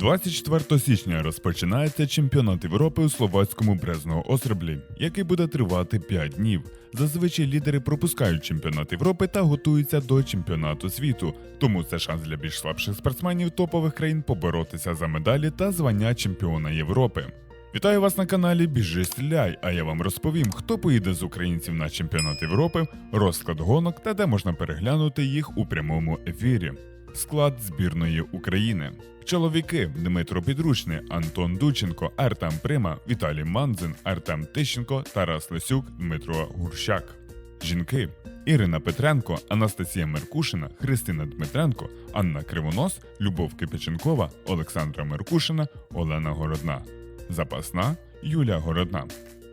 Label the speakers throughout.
Speaker 1: 24 січня розпочинається чемпіонат Європи у словацькому Брезного остроблі, який буде тривати 5 днів. Зазвичай лідери пропускають чемпіонат Європи та готуються до чемпіонату світу. Тому це шанс для більш слабших спортсменів топових країн поборотися за медалі та звання чемпіона Європи. Вітаю вас на каналі Біжи Стріляй, а я вам розповім, хто поїде з українців на чемпіонат Європи, розклад гонок та де можна переглянути їх у прямому ефірі. Склад збірної України. Чоловіки Дмитро Підручний, Антон Дученко, Артем Прима, Віталій Манзин, Артем Тищенко, Тарас Лисюк, Дмитро Гурщак. Жінки Ірина Петренко, Анастасія Меркушина, Христина Дмитренко, Анна Кривонос, Любов Кипяченкова, Олександра Меркушина, Олена Городна. Запасна Юлія Городна.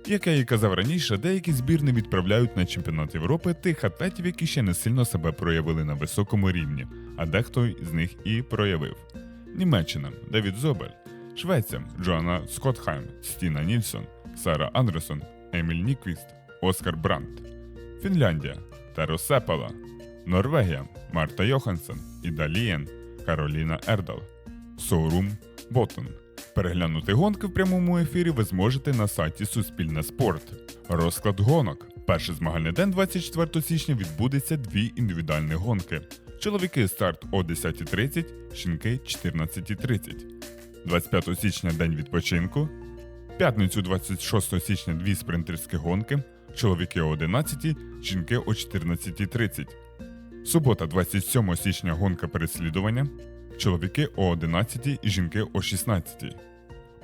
Speaker 1: Як я і казав раніше, деякі збірни відправляють на чемпіонат Європи тих атлетів, які ще не сильно себе проявили на високому рівні, а дехто з них і проявив. Німеччина. Давід Зобель, Швеція. Джоанна Скотхайм, Стіна Нільсон, Сара Андерсон, Еміль Ніквіст, Оскар Брандт, Фінляндія. Таро Сепала, Норвегія. Марта Йохансен, Іда Лієн, Кароліна Ердал, Соурум Ботон. Переглянути гонки в прямому ефірі ви зможете на сайті Суспільне спорт. Розклад гонок. Перший змагальний день 24 січня відбудеться дві індивідуальні гонки. Чоловіки старт о 10.30, жінки 14.30. 25 січня день відпочинку. П'ятницю 26 січня дві спринтерські гонки. Чоловіки о 11, жінки о 14.30. Субота 27 січня гонка переслідування. Чоловіки о 11 і жінки о 16.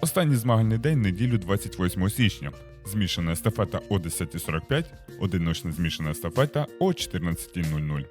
Speaker 1: Останній змагальний день неділю 28 січня. Змішана естафета о 10.45, одиночна змішана естафета о 14.00.